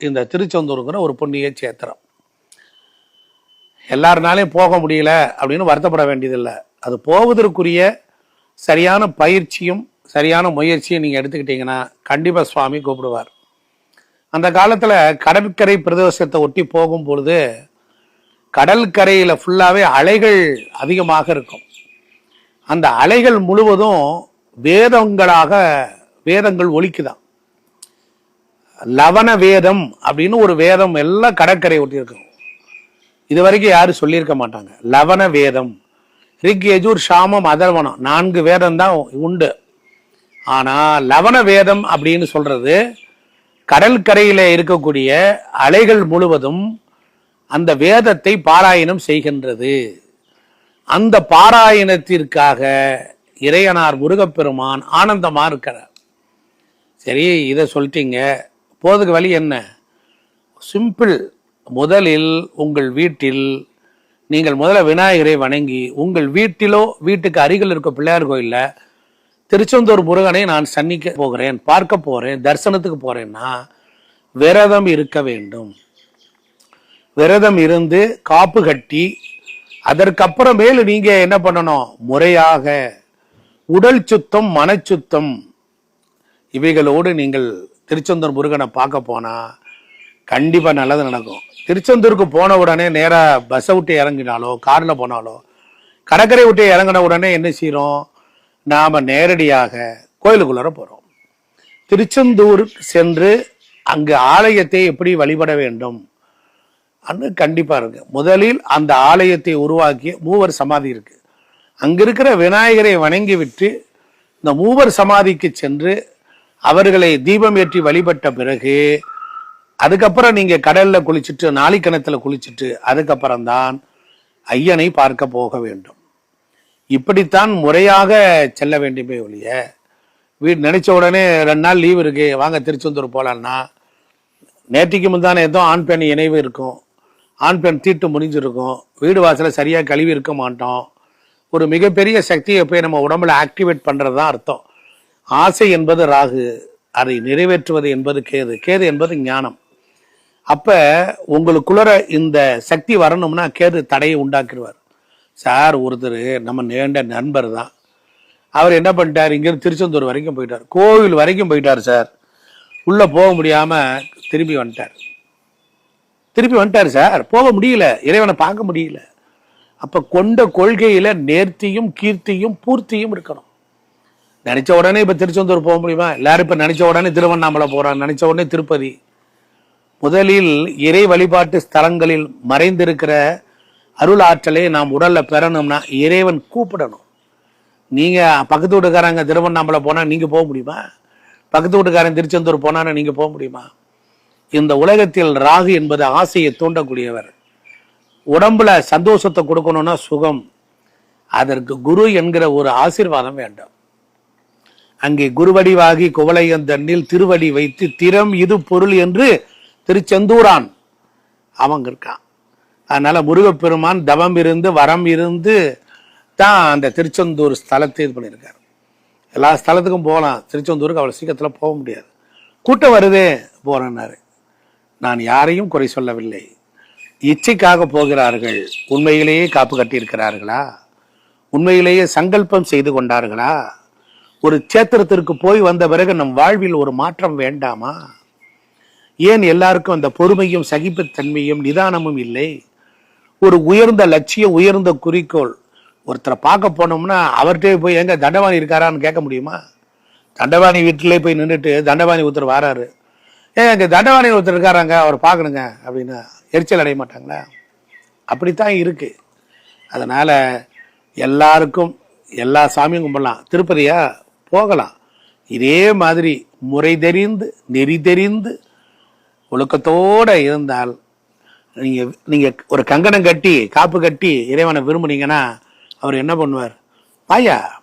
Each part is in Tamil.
இந்த திருச்செந்தூருங்கிற ஒரு புண்ணிய சேத்திரம். எல்லாருனாலையும் போக முடியல அப்படின்னு வருத்தப்பட வேண்டியதில்லை. அது போவதற்குரிய சரியான பயிற்சியும் சரியான முயற்சியும் நீங்கள் எடுத்துக்கிட்டீங்கன்னா கண்டிப்பாக சுவாமி கூப்பிடுவார். அந்த காலத்தில் கடற்கரை பிரதேசத்தை ஒட்டி போகும் பொழுது கடற்கரையில் ஃபுல்லாகவே அலைகள் அதிகமாக இருக்கும். அந்த அலைகள் முழுவதும் வேதங்களாக வேதங்கள் ஒலிக்குதாம் லவண வேதம் அப்படின்னு ஒரு வேதம் எல்லாம் கடற்கரை ஒட்டி இருக்கும் இது வரைக்கும் யாரும் சொல்லியிருக்க மாட்டாங்க. லவண வேதம். ரிக் எஜூர் சாமம் அதர்வனம் நான்கு வேதம் தான் உண்டு. ஆனால் லவண வேதம் அப்படின்னு சொல்கிறது கடற்கரையில் இருக்கக்கூடிய அலைகள் முழுவதும் அந்த வேதத்தை பாராயணம் செய்கின்றது. அந்த பாராயணத்திற்காக இறையனார் முருகப்பெருமான் ஆனந்தமாக இருக்கிறார். சரி இதை சொல்லிட்டீங்க. போதுக்கு வழி என்ன? சிம்பிள் முதலில் உங்கள் வீட்டில் நீங்கள் முதல்ல விநாயகரை வணங்கி உங்கள் வீட்டிலோ வீட்டுக்கு அருகில் இருக்க பிள்ளையார் கோயில்ல திருச்செந்தூர் முருகனை நான் சன்னிக்க போகிறேன் பார்க்க போகிறேன் தரிசனத்துக்கு போகிறேன்னா விரதம் இருக்க வேண்டும். விரதம் இருந்து காப்பு கட்டி அதற்கப்புறமேல் நீங்கள் என்ன பண்ணணும்? முறையாக உடல் சுத்தம் மனச்சுத்தம் இவைகளோடு நீங்கள் திருச்செந்தூர் முருகனை பார்க்க போனால் கண்டிப்பாக நல்லது நடக்கும். திருச்செந்தூருக்கு போன உடனே நேராக பஸ்ஸை விட்டு இறங்கினாலோ காரில் போனாலோ கடற்கரை விட்டு இறங்கின உடனே என்ன செய்கிறோம் நாம் நேரடியாக கோயிலுக்குள்ளார போகிறோம் திருச்செந்தூர் சென்று அங்கு ஆலயத்தை எப்படி வழிபட வேண்டும்? அன்னு கண்டிப்பாக இருக்கு. முதலில் அந்த ஆலயத்தை உருவாக்கிய மூவர் சமாதி இருக்கு. அங்க இருக்கிற விநாயகரை வணங்கி விட்டு இந்த மூவர் சமாதிக்கு சென்று அவர்களை தீபம் ஏற்றி வழிபட்ட பிறகு அதுக்கப்புறம் நீங்க கடல்ல குளிச்சுட்டு நாளிக்கிணத்துல குளிச்சுட்டு அதுக்கப்புறம் தான் ஐயனை பார்க்க போக வேண்டும். இப்படித்தான் முறையாக செல்ல வேண்டுமே ஒழிய வீடு நினைச்ச உடனே ரெண்டு நாள் லீவ் இருக்கு வாங்க திருச்செந்தூர் போலான்னா நேற்றுக்கு முந்தானே ஏதோ ஆண் பெண் இணைவு இருக்கும். ஆண் பெண் தீட்டு முடிஞ்சிருக்கும் வீடு வாசலை சரியாக கழுவி இருக்க மாட்டோம். ஒரு மிகப்பெரிய சக்தியை போய் நம்ம உடம்புல ஆக்டிவேட் பண்ணுறது தான் அர்த்தம். ஆசை என்பது ராகு அதை நிறைவேற்றுவது என்பது கேது. கேது என்பது ஞானம். அப்ப உங்களுக்குள்ளர இந்த சக்தி வரணும்னா கேது தடையை உண்டாக்கிடுவார். சார் ஒருத்தர் நம்ம நேண்ட நண்பர் தான். அவர் என்ன பண்ணிட்டார்? இங்கிருந்து திருச்செந்தூர் வரைக்கும் போயிட்டார். கோவில் வரைக்கும் போயிட்டார் சார். உள்ள போக முடியாம திரும்பி வந்துட்டார். திருப்பி வந்துட்டார் சார். போக முடியல. இறைவனை பார்க்க முடியல. அப்ப கொண்ட கொள்கையில நேர்த்தியும் கீர்த்தியும் பூர்த்தியும் இருக்கணும். நினைச்ச உடனே இப்ப திருச்செந்தூர் போக முடியுமா? எல்லாரும் இப்ப நினைச்ச உடனே திருவண்ணாமலை போறாங்க. நினைச்ச உடனே திருப்பதி. முதலில் இறை வழிபாட்டு ஸ்தலங்களில் மறைந்திருக்கிற அருள் ஆற்றலை நாம் உடல்ல பெறணும்னா இறைவன் கூப்பிடணும். நீங்க பக்கத்து வீட்டுக்காரங்க திருவண்ணாமலை போனா நீங்க போக முடியுமா? பக்கத்து வீட்டுக்காரன் திருச்செந்தூர் போனா நீங்க போக முடியுமா? இந்த உலகத்தில் ராகு என்பது ஆசையை தூண்டக்கூடியவர். உடம்புல சந்தோஷத்தை கொடுக்கணும்னா சுகம். அதற்கு குரு என்கிற ஒரு ஆசீர்வாதம் வேண்டும். அங்கே குருவடிவாகி குவளையந்தண்ணில் திருவடி வைத்து திறம் இது பொருள் என்று திருச்செந்தூரான் அவங்க இருக்கான். அதனால முருகப்பெருமான் தவம் இருந்து வரம் இருந்து தான் அந்த திருச்செந்தூர் ஸ்தலத்தை இது பண்ணியிருக்காரு. எல்லா ஸ்தலத்துக்கும் போகலாம். திருச்செந்தூருக்கு அவ்வளோ சீக்கிரத்தில் போக முடியாது. கூட்டம் வருதே போறேன்னாரு. நான் யாரையும் குறை சொல்லவில்லை. இச்சைக்காக போகிறார்கள். உண்மையிலேயே காப்பு கட்டியிருக்கிறார்களா? உண்மையிலேயே சங்கல்பம் செய்து கொண்டார்களா? ஒரு சேத்திரத்திற்கு போய் வந்த பிறகு நம் வாழ்வில் ஒரு மாற்றம் வேண்டாமா? ஏன் எல்லாருக்கும் அந்த பொறுமையும் சகிப்புத்தன்மையும் நிதானமும் இல்லை? ஒரு உயர்ந்த லட்சியம் உயர்ந்த குறிக்கோள். ஒருத்தரை பார்க்க போனோம்னா அவர்கிட்டே போய் எங்க தண்டவாணி இருக்காரான்னு கேட்க முடியுமா? தண்டவாணி வீட்டிலே போய் நின்றுட்டு தண்டவாணி ஒருத்தர் வராரு. ஏன் இங்க தண்டவாணி ஒருத்தர் இருக்காராங்க அவர் பார்க்கணுங்க அப்படின்னு. எரிச்சல் அடைய மாட்டாங்களா? அப்படித்தான் இருக்கு. அதனால எல்லாருக்கும் எல்லா சாமியும் கும்பிடலாம். திருப்பதியா? போகலாம். இதே மாதிரி முறை தெரிந்து நெறி தெரிந்து ஒழுக்கத்தோட இருந்தால் நீங்க நீங்க ஒரு கங்கணம் கட்டி காப்பு கட்டி இறைவனை விரும்புனீங்கன்னா அவர் என்ன பண்ணுவார்? வாயா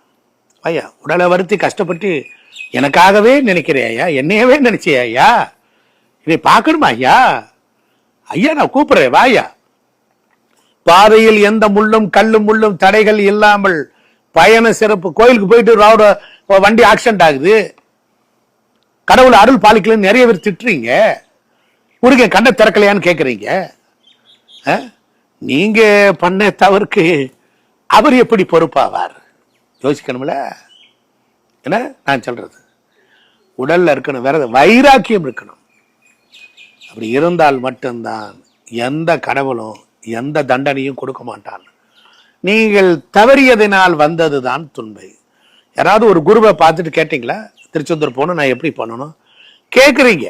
வாயா உடலை வருத்தி கஷ்டப்பட்டு எனக்காகவே நினைக்கிறேன் ஐயா என்னையவே நினைச்சியா ஐயா. இதை பார்க்கணுமா ஐயா? ஐயா நான் கூப்பிடுறேன் வாயா. பாதையில் எந்த முள்ளும் கல்லும் முள்ளும் தடைகள் இல்லாமல் பயண சிறப்பு கோயிலுக்கு போயிட்டு ரோட வண்டி ஆக்சிடென்ட் ஆகுது. கடவுள் அருள் பாலிக்கலன்னு நிறைய பேர் திட்டுறீங்க. உருக கண்ணை திறக்கலையான்னு கேட்குறீங்க ஆ? நீங்க பண்ண தவறுக்கு அவர் எப்படி பொறுப்பாவார்? யோசிக்கணும்ல. என்ன? நான் சொல்றது. உடல்ல இருக்கணும் வேற வைராக்கியம் இருக்கணும். அப்படி இருந்தால் மட்டும்தான் எந்த கடவுளும் எந்த தண்டனையும் கொடுக்க மாட்டான். நீங்கள் தவறியதினால் வந்ததுதான் துன்பை யாராவது ஒரு குருவை பார்த்துட்டு கேட்டிங்களா? திருச்செந்தூர் போகணும் நான் எப்படி பண்ணணும்? கேட்குறீங்க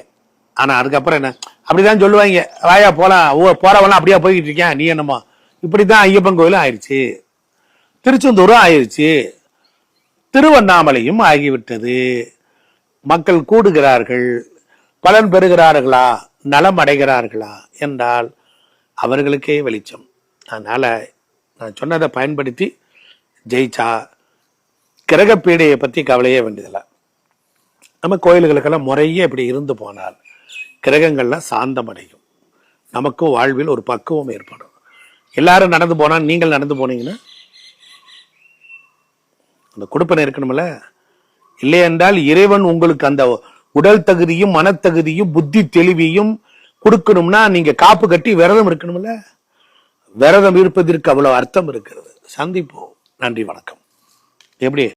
ஆனால் அதுக்கப்புறம் என்ன? அப்படிதான் சொல்லுவாங்க. வாயா போகலாம் ஓ போறவெல்லாம் அப்படியே போய்கிட்டு இருக்கேன் நீ என்னமோ இப்படிதான் ஐயப்பன் கோயிலும் ஆயிடுச்சு திருச்செந்தூரும் ஆயிடுச்சு திருவண்ணாமலையும் ஆகிவிட்டது. மக்கள் கூடுகிறார்கள். பலன் பெறுகிறார்களா? நலம் அடைகிறார்களா? என்றால் அவர்களுக்கே வெளிச்சம். அதனால் நான் சொன்னதை பயன்படுத்தி ஜெயிச்சா கிரகப்பீடையை பத்தி கவலையே வேண்டியதில்லை. நம்ம கோயில்களுக்கெல்லாம் முறையே இப்படி இருந்து போனால் கிரகங்கள்லாம் சாந்தம் அடையும் நமக்கும் வாழ்வில் ஒரு பக்குவம் ஏற்படும். எல்லாரும் நடந்து போனால் நீங்கள் நடந்து போனீங்கன்னா அந்த கொடுப்பனை இருக்கணும்ல? இல்லை என்றால் இறைவன் உங்களுக்கு அந்த உடல் தகுதியும் மனத்தகுதியும் புத்தி தெளிவையும் கொடுக்கணும்னா நீங்க காப்பு கட்டி விரதம் இருக்கணும்ல? விரதம் இருப்பதற்கு அவ்வளவு அர்த்தம் இருக்கிறது. சந்திப்போம். நன்றி வணக்கம். எப்படி?